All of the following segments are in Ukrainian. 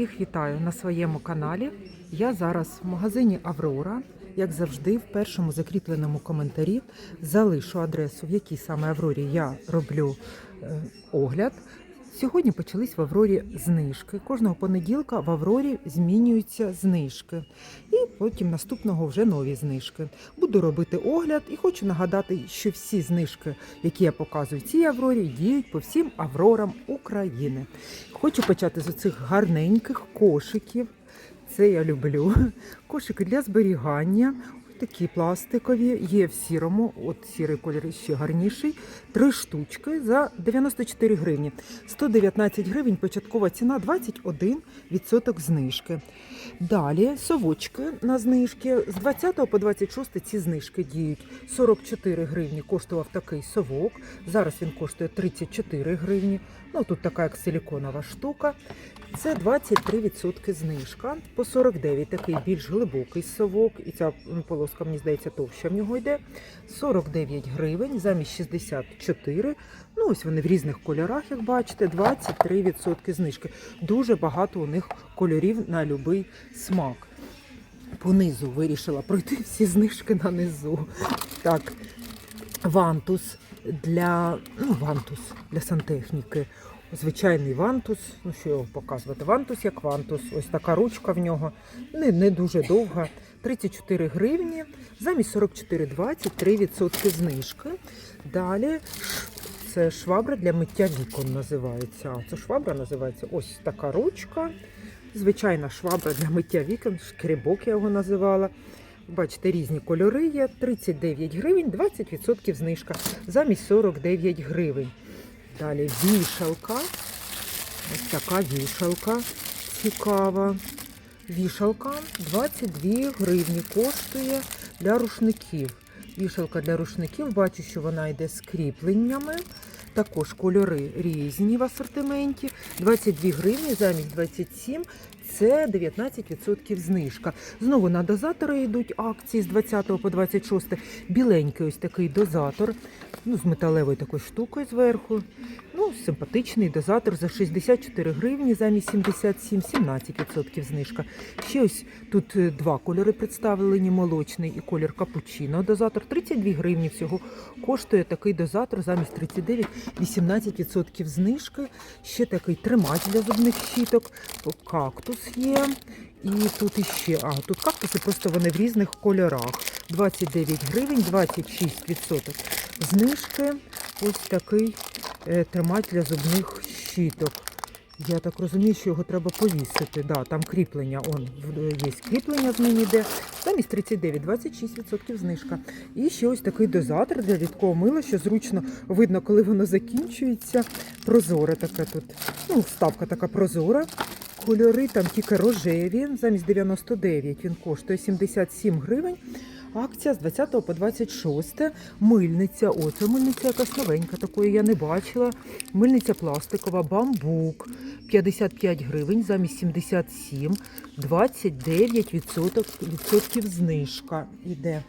Всіх вітаю на своєму каналі. Я зараз в магазині Аврора. Як завжди, в першому закріпленому коментарі залишу адресу, в якій саме Аврорі я роблю е, огляд. Сьогодні почались в Аврорі знижки. Кожного понеділка в Аврорі змінюються знижки. І потім наступного вже нові знижки. Буду робити огляд і хочу нагадати, що всі знижки, які я показую в цій Аврорі, діють по всім Аврорам України. Хочу почати з оцих гарненьких кошиків. Це я люблю. Кошики для зберігання. Такі пластикові, є в сірому, от сірий колір ще гарніший. Три штучки за 94 гривні. 119 гривень, початкова ціна 21% знижки. Далі совочки на знижки. З 20 по 26 ці знижки діють. 44 гривні коштував такий совок. Зараз він коштує 34 гривні. Ну тут така як силіконова штука. Це 23% знижка. По 49 такий більш глибокий совок. І ця полоска, мені здається, товща в нього йде. 49 гривень замість 64. Ну, ось вони в різних кольорах, як бачите, 23% знижки. Дуже багато у них кольорів на будь-який смак. Понизу вирішила пройти всі знижки на низу. Так, вантус для ну, вантус для сантехніки. Звичайний вантус. Ну що його показувати? Вантус як вантус. Ось така ручка в нього. Не, не дуже довга. 34 гривні. Замість 44,20 3% знижки. Далі це швабра для миття вікон називається. Це швабра називається ось така ручка. Звичайна швабра для миття вікон, шкребок я його називала. Бачите, різні кольори є. 39 гривень, 20% знижка замість 49 гривень. Далі вішалка. Ось така вішалка цікава. Вішалка 22 гривні коштує для рушників. Вішалка для рушників, бачу, що вона йде з кріпленнями. Також кольори різні в асортименті. 22 гривні замість 27 це 19% знижка. Знову на дозатори йдуть акції з 20 по 26. Біленький ось такий дозатор. Ну, з металевою такою штукою зверху. Ну, симпатичний дозатор за 64 гривні замість 77, 17% знижка. Ще ось тут е, два кольори представлені: молочний і колір капучино. Дозатор 32 гривні всього коштує такий дозатор замість 39, 18% знижки. Ще такий тримач для зубних щіток. Кактус є. І тут іще, а тут кактуси, просто вони в різних кольорах. 29 гривень, 26% знижки. Ось такий е, тримач для зубних щіток. Я так розумію, що його треба повісити. Да, там кріплення, он є кріплення з ним іде. Замість 39, 26% знижка. І ще ось такий дозатор для рідкого мила, що зручно видно, коли воно закінчується. Прозоре таке тут. Ну, вставка така прозора. Кольори там тільки рожеві, замість 99 він коштує 77 гривень. Акція з 20 по 26. Мильниця. О, це мильниця якась новенька, такої я не бачила. Мильниця пластикова, бамбук. 55 гривень замість 77, 29% відсоток, відсотків знижка іде.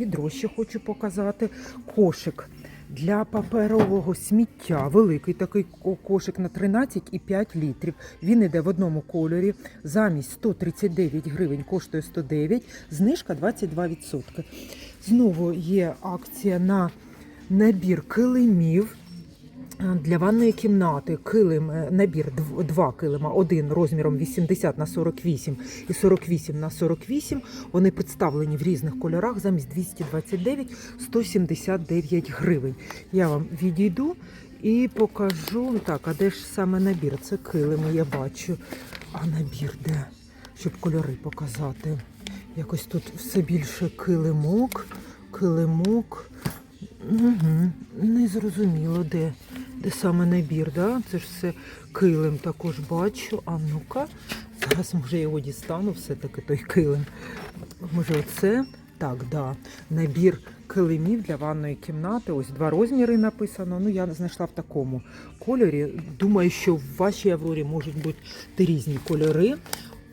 Відро ще хочу показати. Кошик для паперового сміття. Великий такий кошик на 13,5 літрів. Він іде в одному кольорі. Замість 139 гривень коштує 109, знижка 22%. Знову є акція на набір килимів. Для ванної кімнати килим, е, набір два килима, один розміром 80 на 48 і 48 на 48. Вони представлені в різних кольорах замість 229 179 гривень. Я вам відійду і покажу. Так, а де ж саме набір? Це килими, я бачу. А набір де? Щоб кольори показати. Якось тут все більше килимок, килимок. Угу. Не зрозуміло, де, де саме набір, да? Це ж все килим також бачу. А ну-ка, зараз може його дістану, все-таки той килим. Може, оце? Так, да. Набір килимів для ванної кімнати. Ось два розміри написано. Ну, я знайшла в такому кольорі. Думаю, що в вашій Аврорі можуть бути різні кольори.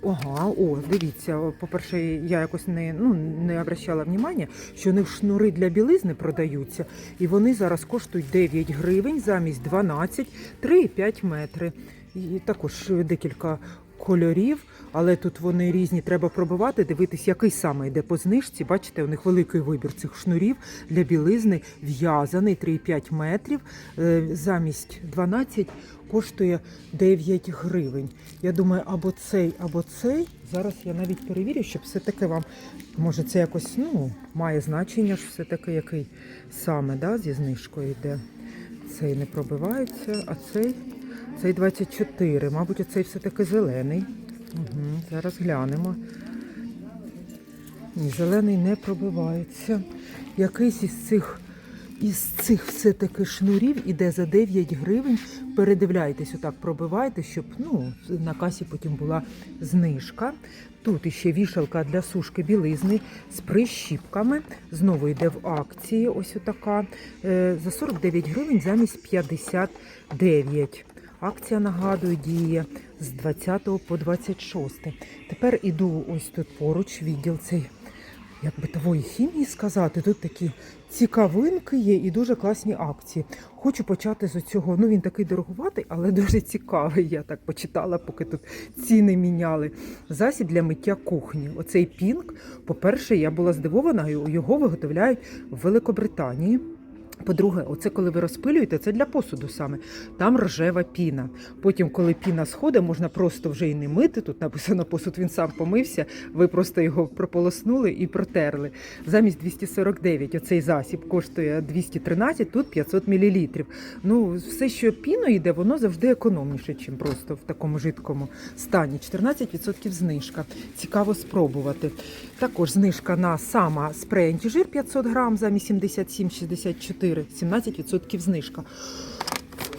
Ага, о, дивіться. По-перше, я якось не, ну, не обращала внимання, що них шнури для білизни продаються, і вони зараз коштують 9 гривень замість 12, 3,5 метри. І також декілька кольорів, але тут вони різні. Треба пробувати, дивитись, який саме йде по знижці. Бачите, у них великий вибір цих шнурів для білизни, в'язаний 3,5 метрів. Е, Замість 12 коштує 9 гривень. Я думаю, або цей, або цей. Зараз я навіть перевірю, щоб все-таки вам, може, це якось ну, має значення, що все-таки який саме да, зі знижкою йде. Цей не пробивається, а цей, цей 24. Мабуть, оцей все-таки зелений. Угу, зараз глянемо. Ні, зелений не пробивається. Якийсь із цих, із цих все-таки шнурів іде за 9 гривень. Передивляйтесь, отак пробивайте, щоб ну, на касі потім була знижка. Тут іще вішалка для сушки білизни з прищіпками. Знову йде в акції. Ось отака. Е, За 49 гривень замість 59. Акція, нагадую, діє з 20 по 26. Тепер іду ось тут поруч, відділ цей, як би того хімії сказати. Тут такі цікавинки є і дуже класні акції. Хочу почати з цього. Ну він такий дорогуватий, але дуже цікавий. Я так почитала, поки тут ціни міняли. Засіб для миття кухні. Оцей пінк. По-перше, я була здивована, його виготовляють в Великобританії. По-друге, оце коли ви розпилюєте, це для посуду саме. Там рожева піна. Потім, коли піна сходить, можна просто вже і не мити. Тут написано посуд, він сам помився. Ви просто його прополоснули і протерли. Замість 249 оцей засіб коштує 213, тут 500 мл. Ну, все, що піною йде, воно завжди економніше, ніж просто в такому жидкому стані. 14% знижка. Цікаво спробувати. Також знижка на сама спрей антижир 500 грам замість 77,64, 17% знижка.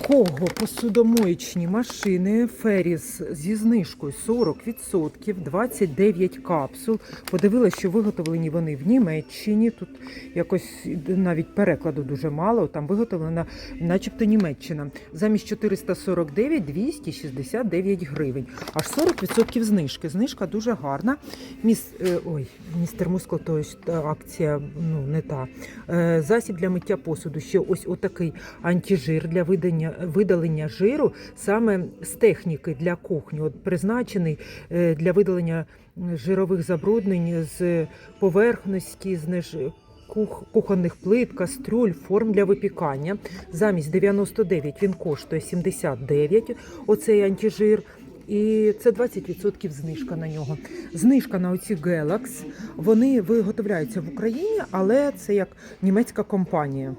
Кого посудомоєчні машини Феріс зі знижкою 40%, 29 капсул. Подивилася, що виготовлені вони в Німеччині. Тут якось навіть перекладу дуже мало. Там виготовлена, начебто, Німеччина. Замість 449 269 гривень. Аж 40% знижки. Знижка дуже гарна. Міс, е, ой, містер Мускул, то акція ну, не та. Е, засіб для миття посуду. Ще ось отакий антижир для видання, видалення жиру саме з техніки для кухні. От призначений е, для видалення жирових забруднень з поверхності, з неж... кух- кухонних плит, кастрюль, форм для випікання. Замість 99 він коштує 79, оцей антижир. І це 20% знижка на нього. Знижка на оці Galax. Вони виготовляються в Україні, але це як німецька компанія.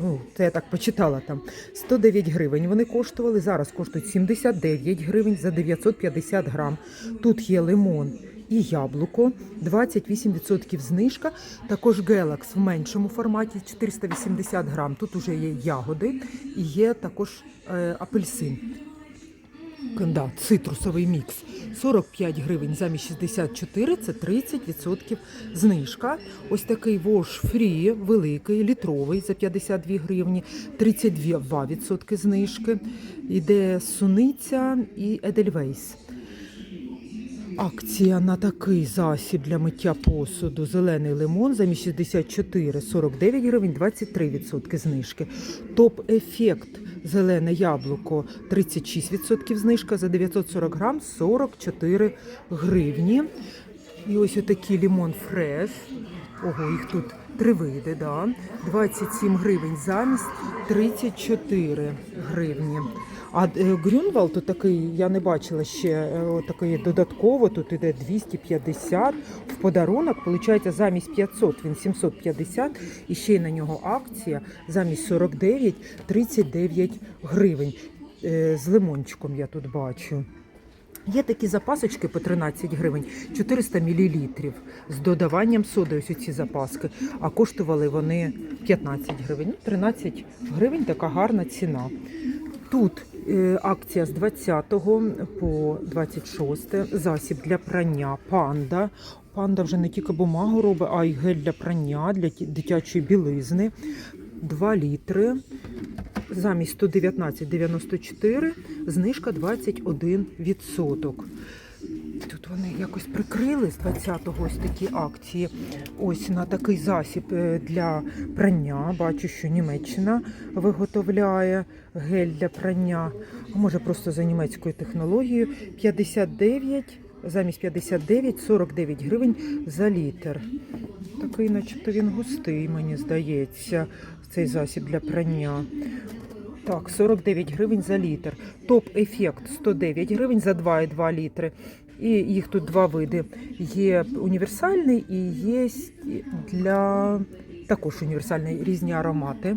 Ну, це я так почитала там. 109 гривень вони коштували. Зараз коштують 79 гривень за 950 грам. Тут є лимон і яблуко, 28% знижка. Також Galax в меншому форматі 480 грам. Тут уже є ягоди і є також е, апельсин. Да, цитрусовий мікс 45 гривень замість 64, це 30% знижка. Ось такий Wash Free великий, літровий за 52 гривні, 32% знижки. Іде суниця і Edelweiss. Акція на такий засіб для миття посуду. Зелений лимон замість 64, 49 гривень, 23% знижки. Топ-ефект зелене яблуко 36% знижка за 940 грам 44 гривні. І ось отакий лимон фреш. Ого, їх тут три види, да. 27 гривень замість 34 гривні. А е, Грюнвал то такий, я не бачила ще е, такий додатково, тут іде 250 в подарунок. Получається замість 500 він 750 і ще й на нього акція замість 49 39 гривень. Е, З лимончиком я тут бачу. Є такі запасочки по 13 гривень, 400 мл з додаванням соди, ось ці запаски. А коштували вони 15 гривень. Ну, 13 гривень така гарна ціна. Тут е, акція з 20 по 26 засіб для прання панда. Панда вже не тільки бумагу робить, а й гель для прання, для дитячої білизни. 2 літри. Замість 119,94 знижка 21%. Тут вони якось прикрили з 20-го ось такі акції. Ось на такий засіб е, для прання. Бачу, що Німеччина виготовляє гель для прання. А може просто за німецькою технологією. 59, замість 59, 49 гривень за літр. Такий, начебто він густий, мені здається, цей засіб для прання. Так, 49 гривень за літр. Топ-ефект 109 гривень за 2,2 літри. І їх тут два види. Є універсальний і є для також універсальний різні аромати.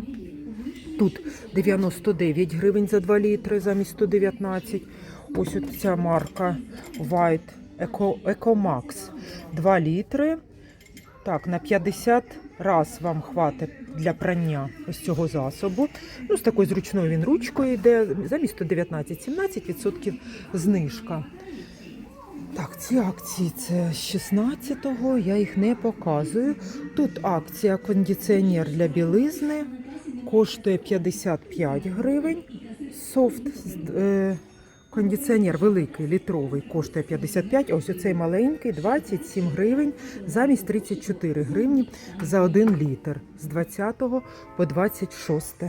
Тут 99 гривень за 2 літри замість 119. Ось ця марка White Eco, EcoMax 2 літри. Так, на 50 раз вам хватить для прання ось цього засобу. Ну, з такою зручною він ручкою йде. Замість 119, 17% знижка. Так, ці акції це з 16-го, я їх не показую. Тут акція кондиціонер для білизни коштує 55 гривень. Софт е, кондиціонер великий, літровий, коштує 55, а ось оцей маленький 27 гривень замість 34 гривні за 1 літр з 20 по 26.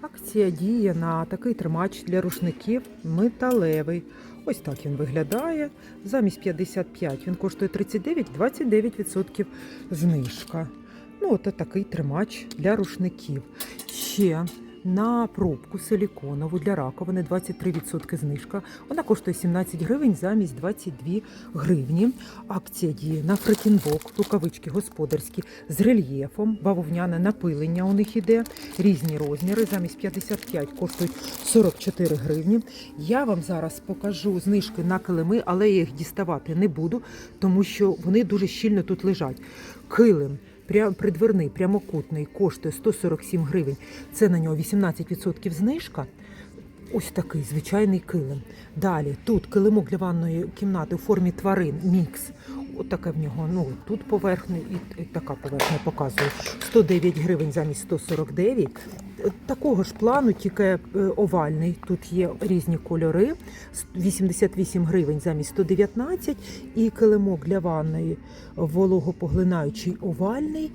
Акція діє на такий тримач для рушників металевий. Ось так він виглядає. Замість 55 він коштує 39, 29% знижка. Ну, от такий тримач для рушників. Ще на пробку силіконову для раковини 23% знижка. Вона коштує 17 гривень замість 22 гривні. Акція діє на фрекінбок, рукавички господарські з рельєфом, бавовняне напилення у них іде, різні розміри. Замість 55 коштують 44 гривні. Я вам зараз покажу знижки на килими, але я їх діставати не буду, тому що вони дуже щільно тут лежать. Килим придверний, прямокутний, коштує 147 гривень. Це на нього 18% знижка. Ось такий звичайний килим. Далі тут килимок для ванної кімнати у формі тварин, мікс. От таке в нього. Ну тут поверхня і, така поверхня показує. 109 гривень замість 149. Е, Такого ж плану, тільки е, овальний. Тут є різні кольори. 88 гривень замість 119. І килимок для ванної вологопоглинаючий овальний.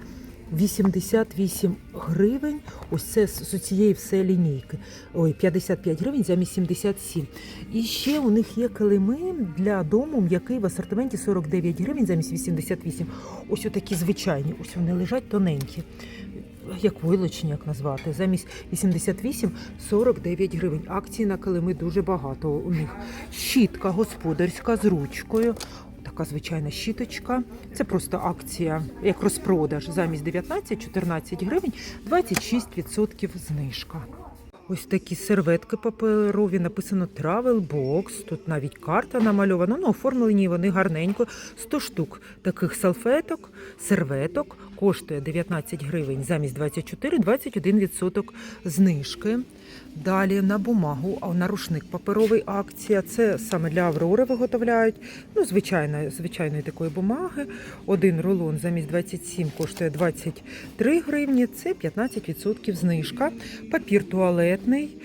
88 гривень. Ось це з цієї все лінійки. Ой, 55 гривень замість 77. І ще у них є килими для дому, м'який в асортименті 49 гривень замість 88. Ось отакі звичайні. Ось вони лежать тоненькі. Як войлочні, як назвати, замість 88 49 гривень. Акції на килими дуже багато у них. Щітка господарська з ручкою. Така звичайна щіточка. Це просто акція, як розпродаж. Замість 19-14 гривень 26% знижка. Ось такі серветки паперові, написано Travel Box. Тут навіть карта намальована. Ну, оформлені вони гарненько. 100 штук таких салфеток, серветок коштує 19 гривень замість 24, 21% знижки. Далі на бумагу, а на рушник паперовий акція. Це саме для Аврори виготовляють. Ну, звичайно, звичайної такої бумаги. Один рулон замість 27 коштує 23 гривні. Це 15% знижка. Папір туалетний,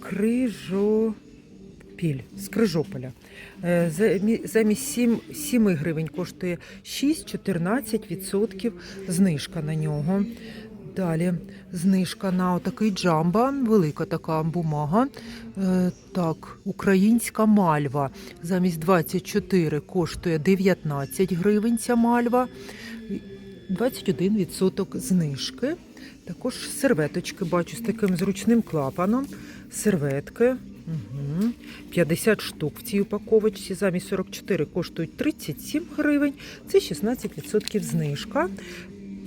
крижопіль з Крижополя. Е, Замість 7, 7 гривень коштує 6-14% знижка на нього. Далі знижка на отакий джамба, велика така бумага. Е, так, українська мальва. Замість 24 коштує 19 гривень ця мальва. 21% знижки. Також серветочки бачу з таким зручним клапаном. Серветки. Угу. 50 штук в цій упаковочці. Замість 44 коштують 37 гривень. Це 16% знижка.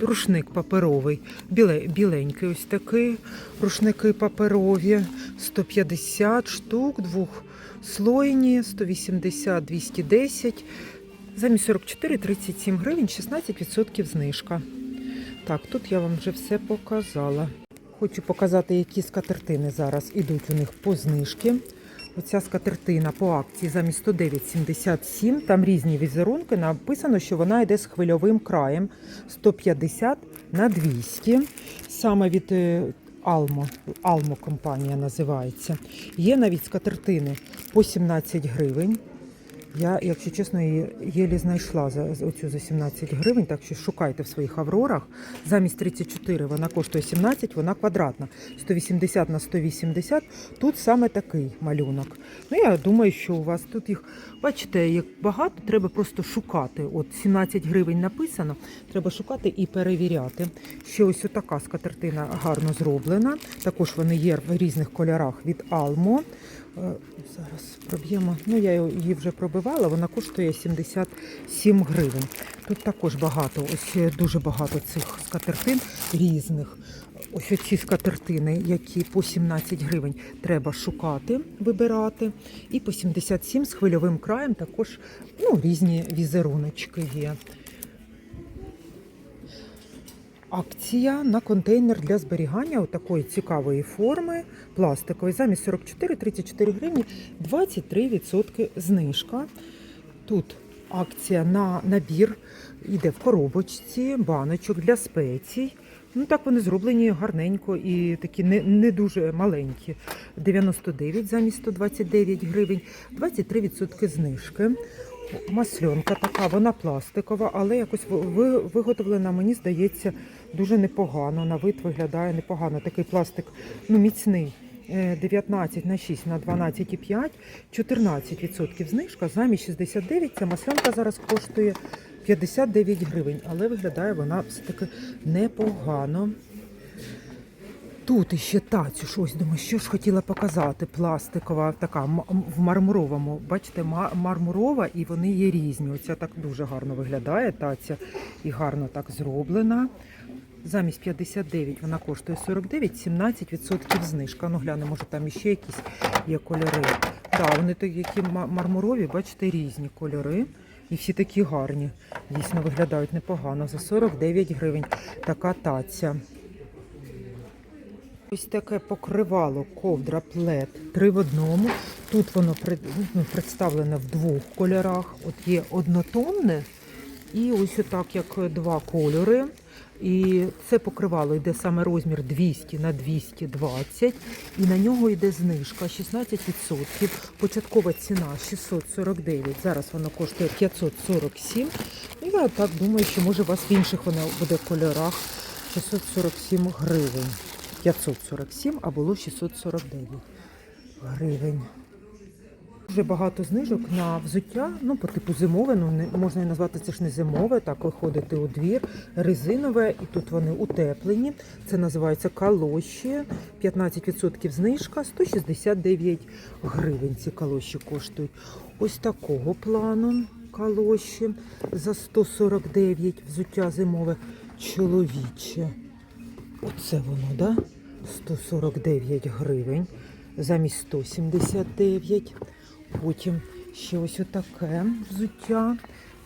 Рушник паперовий, біле, біленький ось такий. Рушники паперові, 150 штук, двохслойні, 180, 210. Замість 44, 37 гривень, 16% знижка. Так, тут я вам вже все показала. Хочу показати, які скатертини зараз ідуть у них по знижки. Оця скатертина по акції замість 109,77. Там різні візерунки. Написано, що вона йде з хвильовим краєм 150 на 200. Саме від е, Алмо. Алмо компанія називається. Є навіть скатертини по 17 гривень. Я, якщо чесно, її єлі знайшла за оцю за 17 гривень, так що шукайте в своїх аврорах. Замість 34 вона коштує 17, вона квадратна. 180 на 180. Тут саме такий малюнок. Ну, я думаю, що у вас тут їх, бачите, як багато, треба просто шукати. От 17 гривень написано, треба шукати і перевіряти. Ще ось така скатертина гарно зроблена. Також вони є в різних кольорах від Almo. Е, Зараз проб'ємо. Ну, я її вже пробивала, вона коштує 77 гривень. Тут також багато, ось дуже багато цих скатертин різних. Ось оці скатертини, які по 17 гривень треба шукати, вибирати. І по 77 з хвильовим краєм також ну, різні візеруночки є. Акція на контейнер для зберігання такої цікавої форми пластикової. Замість 44-34 гривні 23% знижка. Тут акція на набір йде в коробочці, баночок для спецій. Ну так вони зроблені гарненько і такі не, не дуже маленькі. 99 замість 129 гривень, 23% знижки. Масльонка така, вона пластикова, але якось ви- виготовлена, мені здається, дуже непогано. На вид виглядає непогано. Такий пластик ну, міцний. Е, 19 на 6 на 12,5, 14% знижка, замість 69. Ця маслянка зараз коштує 59 гривень, але виглядає вона все-таки непогано. Тут іще тацю, щось думаю, що ж хотіла показати. Пластикова, така в мармуровому. Бачите, мармурова і вони є різні. Оця так дуже гарно виглядає таця і гарно так зроблена. Замість 59 вона коштує 49, 17% знижка. Ну глянемо, може там іще якісь є кольори. Да, вони такі ма- мармурові, бачите, різні кольори. І всі такі гарні. Дійсно виглядають непогано. За 49 гривень така таця. Ось таке покривало ковдра плед три в одному. Тут воно ну, представлене в двох кольорах. От є однотонне і ось отак, як два кольори. І це покривало йде саме розмір 200 на 220, і на нього йде знижка 16%. Початкова ціна 649, зараз воно коштує 547. Ну, я так думаю, що може у вас в інших воно буде в кольорах 647 гривень. 547, а було 649 гривень. Дуже багато знижок на взуття, ну по типу зимове, ну не можна і назвати це ж не зимове, так виходити у двір, резинове, і тут вони утеплені. Це називається калоші. 15% знижка, 169 гривень. Ці калоші коштують. Ось такого плану калоші за 149 взуття зимове чоловіче. Оце воно, да? 149 гривень замість 179. Потім ще ось отаке взуття.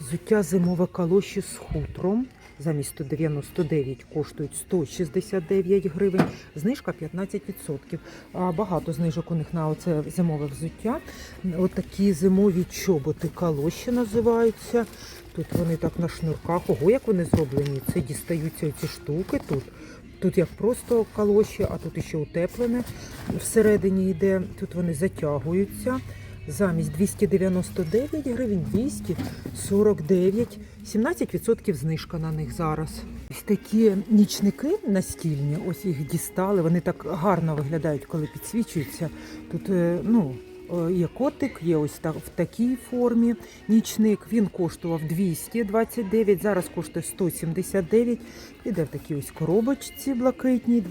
Взуття зимове калоші з хутром. Замість 199 коштують 169 гривень. Знижка 15%. А багато знижок у них на оце зимове взуття. Отакі зимові чоботи калоші називаються. Тут вони так на шнурках. Ого, як вони зроблені. Це дістаються ці штуки тут. Тут як просто калоші, а тут ще утеплене. Всередині йде, тут вони затягуються. Замість 299 гривень 249, 17% знижка на них зараз. Ось такі нічники настільні, ось їх дістали. Вони так гарно виглядають, коли підсвічуються. Тут е, ну, є котик, є ось так в такій формі. Нічник він коштував 229, зараз коштує 179. Іде в такій ось коробочці блакитній,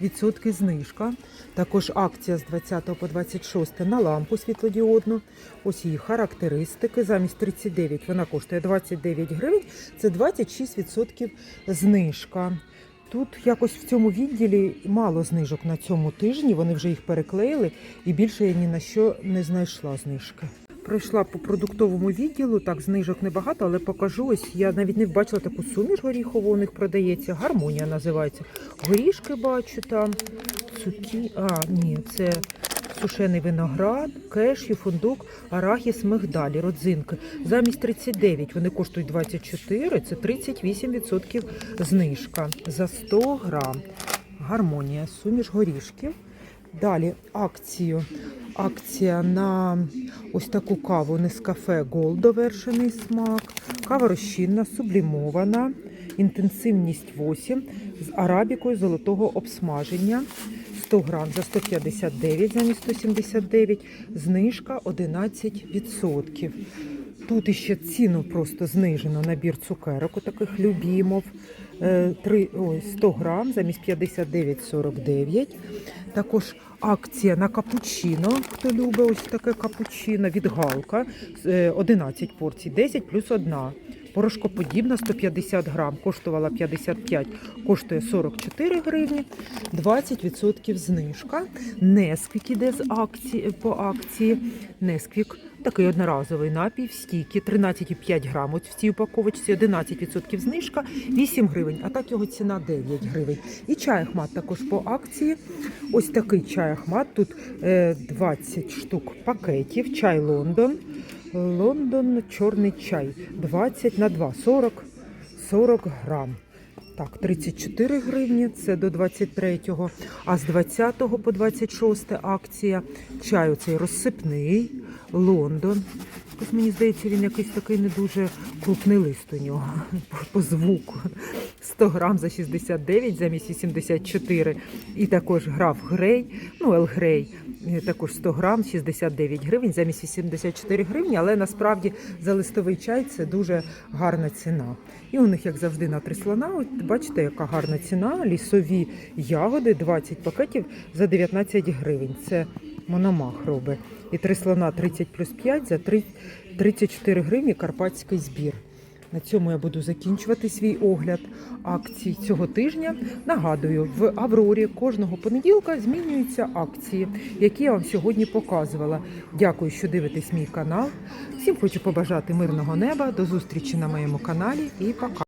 22% знижка. Також акція з 20 по 26 на лампу світлодіодну. Ось її характеристики. Замість 39 вона коштує 29 гривень, це 26% знижка. Тут якось в цьому відділі мало знижок на цьому тижні. Вони вже їх переклеїли, і більше я ні на що не знайшла знижки. Пройшла по продуктовому відділу, так знижок небагато, але покажу. Ось я навіть не бачила таку суміш горіхову. У них продається. Гармонія називається. Горішки бачу там. Цукі. А, ні, це сушений виноград, кешю, фундук, арахіс, мигдалі, родзинки. Замість 39 вони коштують 24, це 38% знижка за 100 грам. гармонія, суміш горішків. Далі акцію. Акція на ось таку каву Нескафе Gold довершений смак. Кава розчинна, сублімована, інтенсивність 8 з арабікою золотого обсмаження. 100 грам за 159 замість 179, знижка 11%. Тут іще ціну просто знижено набір цукерок, таких любімов. Е, три- ой, 100 грам замість 59,49. Також акція на капучино. Хто любить ось таке капучино від Галка. Е, 11 порцій, 10 плюс 1. Порошкоподібна 150 грам, коштувала 55, коштує 44 гривні, 20% знижка. Несквік іде з акції, по акції. Несквік такий одноразовий напій в стійки, 13,5 грам. В цій упаковочці 11% знижка, 8 гривень, а так його ціна 9 гривень. І чай Ахмат також по акції. Ось такий чай Ахмат, тут е, 20 штук пакетів, чай Лондон. Лондон чорний чай 20 на 2, 40, 40 грам. Так, 34 гривні, це до 23-го. А з 20 по 26 акція. Чай оцей розсипний, Лондон. Ось мені здається, він якийсь такий не дуже крупний лист у нього по, звуку. 100 грам за 69 замість 84. І також граф Грей, ну Ел Грей, е, також 100 грам 69 гривень замість 84 гривні, але насправді за листовий чай це дуже гарна ціна. І у них, як завжди, на три слона, от бачите, яка гарна ціна. Лісові ягоди 20 пакетів за 19 гривень. Це мономах робить. І три слона 30 плюс 5 за 3 34 гривні карпатський збір. На цьому я буду закінчувати свій огляд акцій цього тижня. Нагадую, в Аврорі кожного понеділка змінюються акції, які я вам сьогодні показувала. Дякую, що дивитесь мій канал. Всім хочу побажати мирного неба. До зустрічі на моєму каналі і пока.